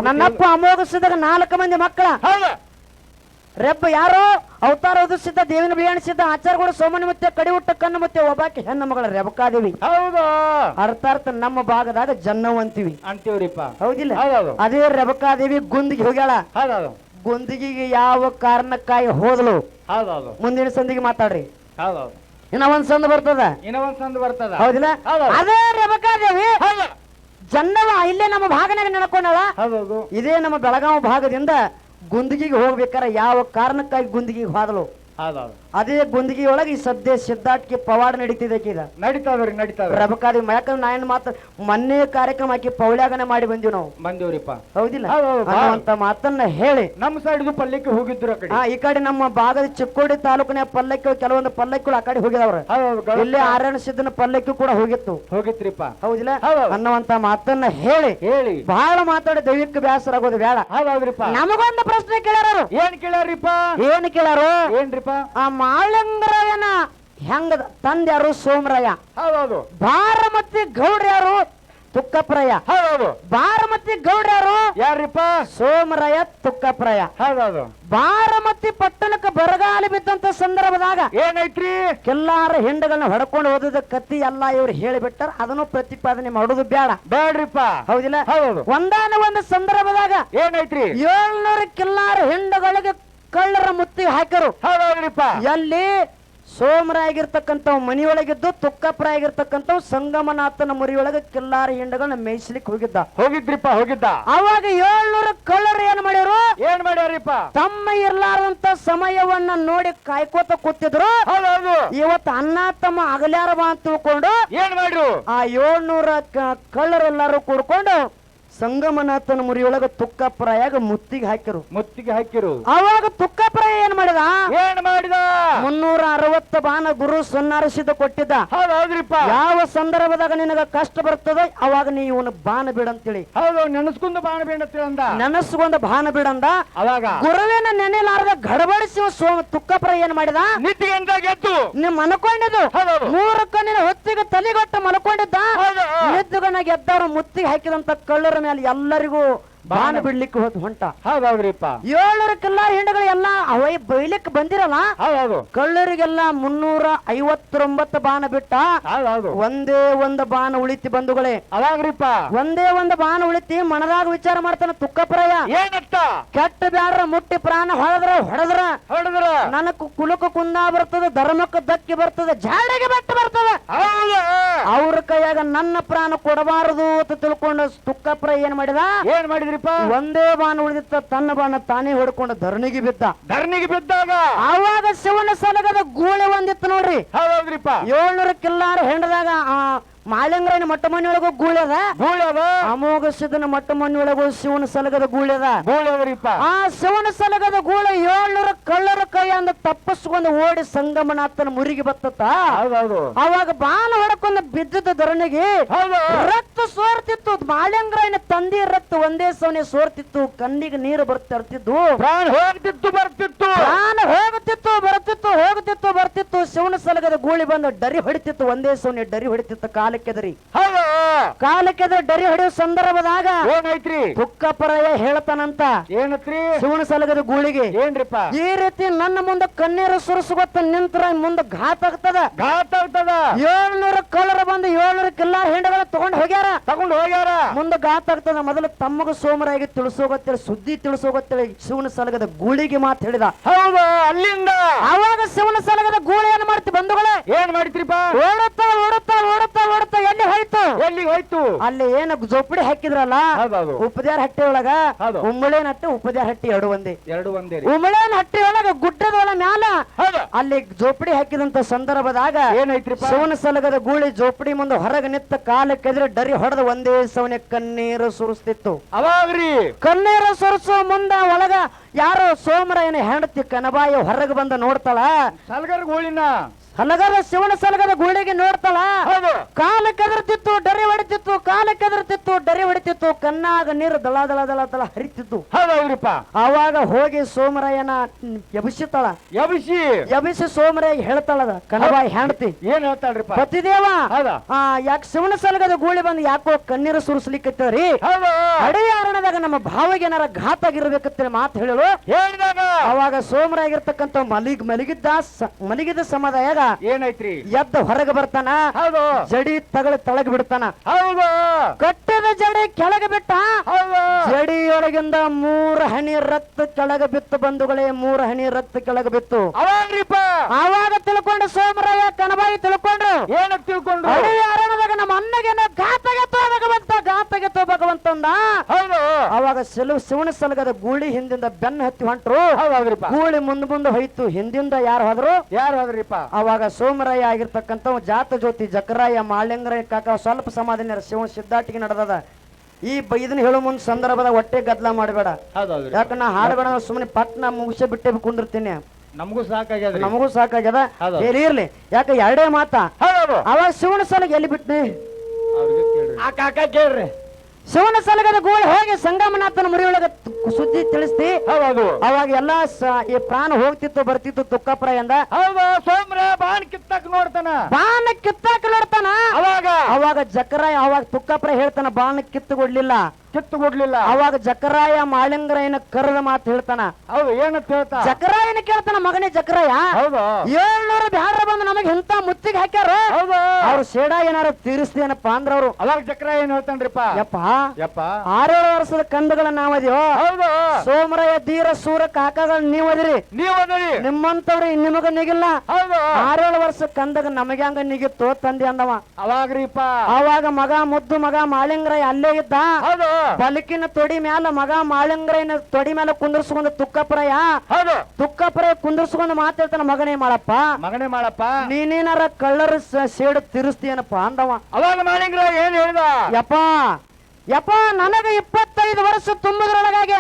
ನನ್ನಪ್ಪ ಅಮೋಘಸಿದಾಗ ನಾಲ್ಕು ಮಂದಿ ಮಕ್ಕಳ. ರೆಬ್ಬ ಯಾರು? ಅವತಾರ ಉದಿಸಿದ್ದ ದೇವಿನ ಬಿಯಾಣಿಸಿದ್ದ ಆಚಾರಗಳು ಸೋಮನ ಮತ್ತೆ ಕಡಿ ಹುಟ್ಟ ಕಣ್ಣು ಮತ್ತೆ ಒಬ್ಬಾಕಿ ಹೆಣ್ಣು ಮಗಳ ಹೌದಾ. ಅರ್ಥ ಅರ್ಥ ನಮ್ಮ ಭಾಗದಾಗ ಜನ್ನವ್ ಅಂತೀವಿ. ಅಂತೀವ್ರಿಪ್ಪ. ಹೌದಿಲ್ಲ? ಹೌದೌದು. ಅದೇ ರೆಬಕಾದೇವಿ ಗುಂದಿಗೆ ಹೋಗ್ಯಾಳ. ಹೌದೌದು. ಗುಂದಿಗೆಗೆ ಯಾವ ಕಾರಣಕ್ಕಾಗಿ ಹೌದೌದು. ಮುಂದಿನ ಸಂದಿಗೆ ಮಾತಾಡ್ರಿ. ಹೌದೌದು. ಇನ್ನ ಒಂದ್ ಸಂದ ಬರ್ತದ? ಇನ್ನ ಒಂದ್ ಸಂದ ಬರ್ತದ. ಹೌದಿಲ್ಲ? ಹೌದು. ಅದೇ ರೆಬಕಾದೇವಿ ಜನ್ನವ ಇಲ್ಲೇ ನಮ್ಮ ಭಾಗನಾಗ ನೆನಕೊಂಡಳ? ಹೌದೌದು. ಇದೇ ನಮ್ಮ ಬೆಳಗಾವಿ ಭಾಗದಿಂದ ಗುಂದಿಗೆಗೆ ಹೋಗ್ಬೇಕಾರ ಯಾವ ಕಾರಣಕ್ಕಾಗಿ ಗುಂದಗಿಗೆ ಹೋದಳು? ಹೌದೌದು ಅದೇ ಗುಂದಿಗೆ ಒಳಗೆ ಈ ಸದ್ಯ ಸಿದ್ಧಾರ್ಥಕ್ಕೆ ಪವಾಡ ನಡೀತಿದೆ ಈಗ ನಡೀತಾವ್ರಿ ನಡೀತಾವ್ರಿ ರಬಕಾದಿ ಯಾಕಂದ್ರೆ ನಾ ಏನ್ ಮಾತ ಮೊನ್ನೆ ಕಾರ್ಯಕ್ರಮ ಹಾಕಿ ಪೌಳ್ಯಾಗನೆ ಮಾಡಿ ಬಂದಿವಿ ನಾವು. ಬಂದಿವ್ರಿಪ್ಪ. ಹೌದಿಲ್ಲ? ಅಂತ. ಮಾತನ್ನ ಹೇಳಿ. ನಮ್ಮ ಸೈಡ್ ಪಲ್ಲಕ್ಕಿ ಹೋಗಿದ್ರು ಹಾ ಈ ಕಡೆ ನಮ್ಮ ಭಾಗದ ಚಿಕ್ಕೋಡಿ ತಾಲೂಕಿನ ಪಲ್ಲಕ್ಕಿ ಕೆಲವೊಂದು ಪಲ್ಲಕ್ಕಿಗಳು ಆ ಕಡೆ ಹೋಗಿದವ್ರ. ಇಲ್ಲಿ ಆರ್ಯನ ಸಿದ್ದನ ಪಲ್ಲಕ್ಕಿ ಕೂಡ ಹೋಗಿತ್ತು. ಹೋಗಿತ್ರಿಪ್ಪ. ಹೌದಿಲ್ಲ? ಹೌದು. ಅನ್ನುವಂತ ಮಾತನ್ನ ಹೇಳಿ. ಹೇಳಿ. ಬಹಳ ಮಾತಾಡಿ ದೈವಿಕ ಬ್ಯಾಸರ ಆಗೋದು ಬೇಡ ಹೌದ್ರಿಪ್ಪ. ನಮಗೊಂದು ಪ್ರಶ್ನೆ ಕೇಳ್ಯಾರ ಏನ್ ಕೇಳ್ಯಾರಿಪ್ಪ ಏನ್ ಕೇಳ್ಯಾರು? ಏನ್ರಿಪ್ಪ? ಆ ಮಾಳಿಂಗರಾಯನ ಹೆಂಗದ ತಂದ್ಯಾರು ಸೋಮರಾಯ ಹೌದೌದು. ಬಾರಮತಿ ಗೌಡ್ರ ಯಾರು? ತುಕ್ಕಪ್ರಾಯ ಹೌದೌದು. ಬಾರಮತಿ ಗೌಡ್ರ ಯಾರು? ಯಾರಿಪ್ಪ ಸೋಮರಾಯ ತುಕ್ಕಪ್ರಯ ಹೌದೌದು. ಬಾರಮತಿ ಪಟ್ಟಣಕ್ಕೆ ಬರಗಾಲ ಬಿದ್ದಂತ ಸಂದರ್ಭದಾಗ ಏನೈತ್ರಿ? ಕೆಲ್ಲಾರ ಹೆಂಡಗಳನ್ನ ಹೊಡ್ಕೊಂಡು ಓದಿದ ಕತ್ತಿ ಎಲ್ಲ ಇವ್ರು ಹೇಳಿಬಿಟ್ಟಾರ. ಅದನ್ನು ಪ್ರತಿಪಾದನೆ ಮಾಡೋದು ಬೇಡ ಬೇಡ್ರಿಪ್ಪ ಹೌದಿಲ್ಲ? ಹೌದು ಒಂದಾನ ಒಂದು ಸಂದರ್ಭದಾಗ ಏನೈತ್ರಿ? ಏಳ್ನೂರ ಕಿಲ್ಲಾರ ಹಿಂಡಗಳಿಗೆ ಕಳ್ಳರ ಮುತ್ತಿ ಹಾಕರು. ಹೌದೌದ್ರಿಪ್ಪ. ಎಲ್ಲಿ ಸೋಮರಾಗಿರ್ತಕ್ಕಂಥವ್ ಮನಿಯೊಳಗಿದ್ದು ತುಕ್ಕಪ್ರಾಗಿರ್ತಕ್ಕಂಥವ್ ಸಂಗಮನಾಥನ ಮುರಿಯೊಳಗೆ ಕಿಲ್ಲಾರ ಹಿಂಡಗಳನ್ನ ಮೇಯಿಸ್ಲಿಕ್ಕೆ ಹೋಗಿದ್ದ. ಹೋಗಿದ್ರಿಪ್ಪ ಹೋಗಿದ್ದ. ಅವಾಗ ಏಳ್ನೂರು ಕಳ್ಳರು ಏನ್ ಮಾಡ್ಯಾರು? ಏನ್ ಮಾಡ್ಯಾರಿಪ್ಪ? ತಮ್ಮ ಇರ್ಲಾರಂತ ಸಮಯವನ್ನ ನೋಡಿ ಕಾಯ್ಕೋತ ಕೂತಿದ್ರು. ಹೌದೌದು. ಇವತ್ತು ಅಣ್ಣ ತಮ್ಮ ಅಗಲ್ಯಾರ ಬಾ ಅಂತ ತಿಳ್ಕೊಂಡು ಏನ್ ಮಾಡ್ರು? ಆ ಏಳ್ನೂರ ಕಳ್ಳರೆಲ್ಲರೂ ಕೂಡ್ಕೊಂಡು ಸಂಗಮನಾಥನ ಮುರಿಯೊಳಗ ತುಕ್ಕಪ್ರಾಯಾಗ ಮುತ್ತಿಗೆ ಹಾಕಿರು. ಮುತ್ತಿಗೆ ಹಾಕಿರು. ಅವಾಗ ತುಕ್ಕಪ್ರಾಯ ಏನ್ ಮಾಡಿದ? ಏನ್ ಮಾಡಿದ? ಮುನ್ನೂರ ಅರವತ್ತು ಬಾನ ಗುರು ಸನ್ನಾರಿಸಿದ ಕೊಟ್ಟಿದ್ದ. ಹೌದು ಹೌದ್ರಿಪ್ಪ ಯಾವ ಸಂದರ್ಭದಾಗ ನಿನಗ ಕಷ್ಟ ಬರ್ತದ ಅವಾಗ ನೀ ಇವನ ಬಾನ ಬಿಡಂತೇಳಿ ಹೌದು ನೆನಸ್ಕೊಂಡು ಬಾಣ ಬಿಡ ಅಂದ. ನೆನಸ್ಕೊಂಡ ಬಾಣ ಬಿಡಂದ ಅವಾಗ? ಗುರುವಿನ ನೆನೆಲಾರದ ಗಡಬಡಿಸಿ ತುಕ್ಕಪ್ರಾಯ ತುಕ್ಕಪ್ರ ಏನ್ ಮಾಡಿದ? ಅಂತ ಗೆದ್ದು? ನಿಮ್ ಮನ್ಕೊಂಡಿದ್ದು ಹೌದೌದು. ಮೂರು ಕಣ್ಣಿನ ಹೊತ್ತಿಗೆ ತಲೆಗೊಟ್ಟ ಎದ್ದುಗನ ಗೆದ್ದವರು ಮುತ್ತಿಗೆ ಹಾಕಿದಂತ ಕಳ್ಳರ ಮೇಲೆ ಎಲ್ಲರಿಗೂ ಬಾನ ಬಿಡ್ಲಿಕ್ಕೆ ಹೋದ್ ಹೊಂಟ. ಹೌದೌದ್ರಿಪ್ಪ. ಏಳರ ಕಿಲ್ಲಾರ ಹಿಂಡಗಳು ಎಲ್ಲ ಅವೈ ಬೈಲಿಕ್ ಬಂದಿರಲ್ಲ? ಹೌದೌದು. ಕಳ್ಳರಿಗೆಲ್ಲ ಮುನ್ನೂರ ಐವತ್ತೊಂಬತ್ತು ಬಾಣ ಬಿಟ್ಟ. ಹೌದೌದು. ಒಂದೇ ಒಂದು ಬಾಣ ಉಳಿತಿ ಬಂಧುಗಳೇ. ಅವಾಗ್ರಿಪ್ಪ ಒಂದೇ ಒಂದು ಬಾಣ ಉಳಿತಿ ಮನದಾಗ ವಿಚಾರ ಮಾಡ್ತಾನ ತುಕ್ಕಪ್ರಾಯ. ಏನತ್ತ ಕೆಟ್ಟ ಬ್ಯಾಡ್ರ ಮುಟ್ಟಿ ಪ್ರಾಣ ಹೊಡೆದ್ರ ಹೊಡೆದ್ರ. ಹೊಡೆದ್ರ. ನನಕ್ ಕುಲಕ ಕುಂದ ಬರ್ತದ ಧರ್ಮಕ್ಕೆ ದಕ್ಕಿ ಬರ್ತದ ಜಾಡಿಗೆ ಬೆಟ್ಟ ಬರ್ತದ. ಅವ್ರ ಕೈಯಾಗ ನನ್ನ ಪ್ರಾಣ ಕೊಡಬಾರದು ಅಂತ ತಿಳ್ಕೊಂಡು ತುಕ್ಕಪ್ರ ಏನ್ ಮಾಡಿದ? ಏನ್ ಒಂದೇ ಬಾಣ ಉಳಿದಿತ್ತ ತನ್ನ ಬಾಣ ತಾನೇ ಹೊಡ್ಕೊಂಡು ಧರಣಿಗೆ ಬಿದ್ದ. ಧರಣಿಗೆ ಬಿದ್ದಾಗ? ಅವಾಗ ಶಿವನ ಸಲಗದ ಗೂಳೆ ಒಂದಿತ್ತು ನೋಡ್ರಿ. ಹೌದ್ರಿಪ್ಪ ಏಳ್ನೂರ ಕಿಲ್ಲಾರ ಹೆಂಡದಾಗ ಆ ಮಾಳಿಂಗ್ರನ ಮಟ್ಟ ಮನೆಯೊಳಗೂ ಗೂಳಿ ಅದ. ಗೂಳಿ ಅದ? ಅಮೋಘ ಸಿದ್ಧನ ಮಟ್ಟ ಮನೆಯೊಳಗೂ ಶಿವನ ಸಲಗದ ಗೂಳಿ ಅದ. ಗೂಳಿ ಅದರಿಪ್ಪ. ಆ ಶಿವನ ಸಲಗದ ಗೂಳ ಏಳ್ನೂರ ಕಳ್ಳರ ಕೈಯಿಂದ ತಪ್ಪಿಸ್ಕೊಂಡು ಓಡಿ ಸಂಗಮನಾಥನ ಮುರಿಗೆ ಬತ್ತತ್ತ. ಅವಾಗ ಬಾಲ ಹೊಡಕೊಂಡ ಬಿದ್ದಿದ್ದ ಧರಣಿಗೆ ರಕ್ತ ಸೋರ್ತಿತ್ತು ಮಾಳಿಂಗ್ರನ ತಂದಿ ರಕ್ತ ಒಂದೇ ಸವನೆ ಸೋರ್ತಿತ್ತು. ಕಣ್ಣಿಗೆ ನೀರು ಬರ್ತಿರ್ತಿದ್ದು ಪ್ರಾಣ ಹೋಗ್ತಿತ್ತು ಬರ್ತಿತ್ತು. ನಾನು ಹೋಗುತ್ತಿತ್ತು ಬರ್ತಿತ್ತು ಬರ್ತಿತ್ತು ಶಿವನ ಸಲಗದ ಗೂಳಿ ಬಂದು ಡರಿ ಹೊಡಿತಿತ್ತು ಒಂದೇ ಸೋನಿ ಡರಿ ಹೊಡಿತಿತ್ತು ಕಾಲಕ್ಕೆದರಿ. ಕಾಲಕ್ಕೆದ್ರೆ ಕಾಲಕ್ಕೆದ ಡರಿ ಹೊಡೆಯೋ ಸಂದರ್ಭದಾಗ ಏನೈತ್ರಿ ತುಕ್ಕಪರಯ ಹೇಳ್ತಾನಂತ. ಏನತ್ರಿ? ಶಿವನ ಸಲಗದ ಗೂಳಿಗೆ. ಏನ್ರಿಪ್ಪ? ಈ ರೀತಿ ನನ್ನ ಮುಂದೆ ಕಣ್ಣೀರು ಸುರಿಸುಗೊತ್ತ ನಿಂತ್ರ ಮುಂದೆ ಘಾತ ಆಗ್ತದ. ಘಾತ ಆಗ್ತದ. ಏಳ್ನೂರ ಕಲರ್ ಬಂದು ಏಳ್ನೂರ ಕಿಲ್ಲಾ ಹೆಂಡಗಳ ತಗೊಂಡ್ ಹೋಗ್ಯಾರ. ತಗೊಂಡ್ ಹೋಗ್ಯಾರ. ಮುಂದೆ ಘಾತ ಆಗ್ತದ. ಮೊದಲು ತಮ್ಮಗ ಸೋಮರಾಗಿ ತಿಳಿಸೋಗತ್ತೇಳಿ ಸುದ್ದಿ ತಿಳಿಸೋಗತ್ತೇಳಿ ಶಿವನ ಸಲಗದ ಗೂಳಿಗೆ ಮಾತು ಹೇಳಿದ. ಹೌದು ಅಲ್ಲಿಂದ. ಅವಾಗ ಶಿವನ ಸಲಗದ ಗೂಳ ಏನ್ ಮಾಡ್ತಿ ಬಂಧುಗಳೇ. ಏನ್ ಮಾಡಿದ್ರಿಪ್ಪ ಓಡುತ್ತಾ ಅಲ್ಲಿ ಏನು ಜೋಪಡಿ ಹಾಕಿದ್ರಲ್ಲ? ಹೌದೌದು ಉಪದ್ಯಾರ ಹಟ್ಟಿ ಒಳಗ ಹೌದು. ಉಮ್ಮಳೇನ ಹಟ್ಟಿ ಉಪದ್ಯಾರ ಹಟ್ಟಿ ಎರಡು ಒಂದೇ. ಎರಡು ಒಂದೇ ರೀ. ಉಮ್ಮಳೇನ ಹಟ್ಟಿ ಒಳಗ ಗುಡ್ಡದ ಒಳ ಮ್ಯಾಲ? ಹೌದು. ಅಲ್ಲಿ ಜೋಪಡಿ ಹಾಕಿದಂತ ಸಂದರ್ಭದಾಗ ಏನೈತ್ರಿಪ್ಪ? ಸೋನ ಸಲಗದ ಗೂಳಿ ಜೋಪಡಿ ಮುಂದೆ ಹೊರಗೆ ನಿತ್ತ ಕಾಲಕ್ಕೆದ್ರೆ ಡರಿ ಹೊಡೆದ ಒಂದೇ ಸವನೆ ಕಣ್ಣೀರು ಸುರಿಸ್ತಿತ್ತು. ಅವಾಗ್ರಿ ಕಣ್ಣೀರು ಸುರಿಸೋ ಮುಂದ ಒಳಗ ಯಾರೋ ಸೋಮರ ಏನ ಹೆಂಡತಿ ಕನಬಾಯಿ ಹೊರಗೆ ಬಂದ ನೋಡ್ತಾಳ? ಸಲ್ಗರ್ ಗೋಳಿನ. ಹಲಗದ ಶಿವನ ಸಲಗದ ಗುಳಿಗೆ ನೋಡ್ತಾಳ. ಕಾಲ ಕೆದರ್ತಿತ್ತು ಡರಿ ಹೊಡಿತಿತ್ತು ಕಾಲ ಕೆದರ್ತಿತ್ತು ಡರಿ ಹೊಡಿತಿತ್ತು ಕಣ್ಣಾಗ ನೀರು ದಳ ದಳ ದಳ ದಳ ಹರಿತಿತ್ತು. ಅವಾಗ ಹೋಗಿ ಸೋಮರಾಯನ ಎಬಿಸಿತಾಳ ಎಬಿಸಿ ಎಬಿಸಿ ಸೋಮರಾಯ ಹೇಳ್ತಾಳದ ಕನಬಾಯಿ ಹೆಂಡತಿ. ಏನ್ ಹೇಳ್ತಾಳ್ರಿಪ್ಪ? ಪತಿದೇವ ಆ ಯಾಕೆ ಶಿವನ ಸಲಗದ ಗೂಳಿ ಬಂದು ಯಾಕೋ ಕಣ್ಣೀರು ಸುರಿಸ್ಲಿಕ್ಕತ್ತೇವ್ರಿ ಹೌದು. ಅರಣ್ಯದಾಗ ನಮ್ಮ ಭಾವಿಗೆ ಏನಾರ ಘಾತ ಆಗಿರ್ಬೇಕಂತೇಳಿ ಮಾತು ಹೇಳಲು ಅವಾಗ ಸೋಮರಾಗಿರ್ತಕ್ಕಂಥ ಮಲಿಗ್ ಮಲಗಿದ್ದ ಮಲಗಿದ ಸಮುದಾಯಗ ಏನೈತ್ರಿ ಎದ್ದ ಹೊರಗೆ ಬರ್ತಾನ. ಹೌದು. ಜಡಿ ತಗಳ ತಳಗ್ ಬಿಡ್ತಾನ. ಹೌದು. ಕಟ್ಟದ ಜಡಿ ಕೆಳಗೆ ಬಿಟ್ಟ? ಹೌದು. ಜಡಿಯೊಳಗಿಂದ ಮೂರ್ ಹನಿ ರಕ್ತ ಕೆಳಗೆ ಬಿತ್ತು ಬಂಧುಗಳೇ ಮೂರು ಹನಿ ರಕ್ತ ಕೆಳಗೆ ಬಿತ್ತು. ಅವಾಗ್ರಿಪ್ಪ. ಅವಾಗ ತಿಳ್ಕೊಂಡು ಸೋಮರಾಯ ಕನಬಾಯಿ ತಿಳ್ಕೊಂಡ್ರು. ಏನಕ್ ತಿಳ್ಕೊಂಡ್ರು? ಅರಣ್ಯದಾಗ ನಮ್ಮ ಅನ್ನಗೇನ ಘಾತಗೆ ತೋ ಭಗವಂತ ಘಾತಗೆ ತೋ ಭಗವಂತ ಅಂದ ಹೌದು. ಅವಾಗ ಸಿಲು ಶಿವನ ಸಲಗದ ಗೂಳಿ ಹಿಂದಿಂದ ಬೆನ್ನ ಹತ್ತಿ ಹೊಂಟ್ರು. ಹೌದೌದ್ರಿಪ್ಪ ಗೂಳಿ ಮುಂದ್ ಮುಂದೆ ಹೋಯ್ತು ಹಿಂದಿಂದ ಯಾರು ಹೋದ್ರು? ಯಾರು ಹೋದ್ರಿಪ್ಪ? ಅವಾಗ ಸೋಮರಾಯ ಆಗಿರ್ತಕ್ಕಂಥ ಜಾತ ಜ್ಯೋತಿ ಜಕರಾಯ ಮಾಳಿಂಗರಾಯ ಕಾಕ ಸ್ವಲ್ಪ ಸಮಾಧಾನ ಶಿವನ ಸಿದ್ಧಾಟಿಗೆ ನಡೆದದ. ಈ ಬೈದನ್ ಇದನ್ನ ಹೇಳೋ ಮುಂದ್ ಸಂದರ್ಭದ ಹೊಟ್ಟೆ ಗದ್ದಲ ಮಾಡಬೇಡ. ಯಾಕಂದ್ರೆ ಯಾಕ ನಾ ಹಾಡಬೇಡ ಸುಮ್ಮನೆ ಪಟ್ನ ಮುಗಿಸಿ ಬಿಟ್ಟೆ ಕುಂದಿರ್ತೀನಿ ನಮಗೂ ಸಾಕಾಗ್ಯದ ನಮಗೂ ಸಾಕಾಗ್ಯದ. ಏನ್ ಇರ್ಲಿ. ಯಾಕೆ ಎರಡೇ ಮಾತಾ? ಅವಾಗ ಶಿವನ ಸಲಗ ಎಲ್ಲಿ ಬಿಟ್ನಿ? ಆ ಕಾಕ ಕೇಳ್ರಿ. ಶಿವನ ಸಲಗದ ಗೋಳಿ ಹೋಗಿ ಸಂಗಮನಾಥನ ಮುರಿಯೊಳಗ ಸುದ್ದಿ ತಿಳಿಸ್ತಿ. ಹೌದು. ಅವಾಗ ಎಲ್ಲಾ ಈ ಪ್ರಾಣ ಹೋಗ್ತಿತ್ತು ಬರ್ತಿತ್ತು ತುಕ್ಕಪ್ರಾಯಂದ ಹೌದು ಸೋಮ್ರ ಬಾನ್ ಕಿತ್ತಾಕ ನೋಡ್ತಾನ. ಬಾಣ ಕಿತ್ತಾಕ ನೋಡ್ತಾನ. ಅವಾಗ? ಅವಾಗ ಜಕ್ರ ಅವಾಗ ತುಕ್ಕಪ್ರ ಹೇಳ್ತಾನ ಬಾಣ ಕಿತ್ತು ಕೊಡ್ಲಿಲ್ಲ. ಅವಾಗ ಜಕರಾಯ ಮಾಳಿಂಗರಾಯನ ಕರೆದ ಮಾತು ಹೇಳ್ತಾನ. ಹೌದು ಏನಂತ ಹೇಳ್ತಾ? ಜಕರಾಯನ ಕೇಳ್ತಾನ ಮಗನೇ ಜಕರಾಯ. ಹೌದು. ಏಳ್ನೂರ ಬ್ಯಾರ ಬಂದು ನಮಗೆ ಇಂತ ಮುತ್ತಿಗೆ ಹಾಕ್ಯಾರ. ಹೌದು. ಅವ್ರು ಸೇಡ ಏನಾರ ತೀರಿಸ್ತೇನಪ್ಪ ಅಂದ್ರ ಅವ್ರು. ಅವಾಗ ಜಕರಾಯ ಏನ್ ಹೇಳ್ತಾನ್ರಿಪ್ಪ? ಯಪ್ಪ ಯಪ್ಪ. ಆರೇಳು ವರ್ಷದ ಕಂದಗಳ ನಾವದಿಯೋ? ಹೌದು. ಸೋಮರಾಯ ಧೀರ ಸೂರ ಕಾಕಗಳ ನೀವದಿರಿ ನೀವದ್ರಿ ಅದರಿ. ನಿಮ್ಮಂತವ್ರಿ ನಿಮಗ ನಿಗಿಲ್ಲ. ಹೌದು. ಆರೇಳು ವರ್ಷ ಕಂದಗ ನಮಗೆ ಹಂಗ ನಿಗಿತ್ತು ತಂದೆ ಅಂದವ. ಅವಾಗ್ರಿಪ್ಪ. ಅವಾಗ ಮಗ ಮುದ್ದು ಮಗ ಮಾಳಿಂಗರಾಯ ಅಲ್ಲೇ ಇದ್ದ. ಹೌದು. ಬಲಕಿನ ತೊಡಿ ಮ್ಯಾಲ ಮಗ ಮಾಳಿಂಗರಾಯನ ತೊಡಿ ಮ್ಯಾಲ ಕುಂದರ್ಸ್ಕೊಂಡ ತುಕ್ಕಪರಾಯ ಹೌದು. ತುಕ್ಕಪರಾಯ ಕುಂದರ್ಸ್ಕೊಂಡ್ ಮಾತಾಡ್ತಾನ ಮಗನೇ ಮಾಡಪ್ಪ ಮಗನೇ ಮಾಡಪ್ಪ ನೀನೇನಾರ ಕಳ್ಳರ ಸ- ಸೇಡು ತಿರ್ಸ್ತೀಯನಪ್ಪ ಅಂದವ. ಅವಾಗ ಮಾಲಿಂಗ್ರ ಏನ್ ಹೇಳ್ದ? ಯಪ್ಪ ಯಪ್ಪ ನನಗೆ ಇಪ್ಪತ್ತೈದು ವರ್ಷ ತುಂಬುದ್ರೊಳಗಾಗಿ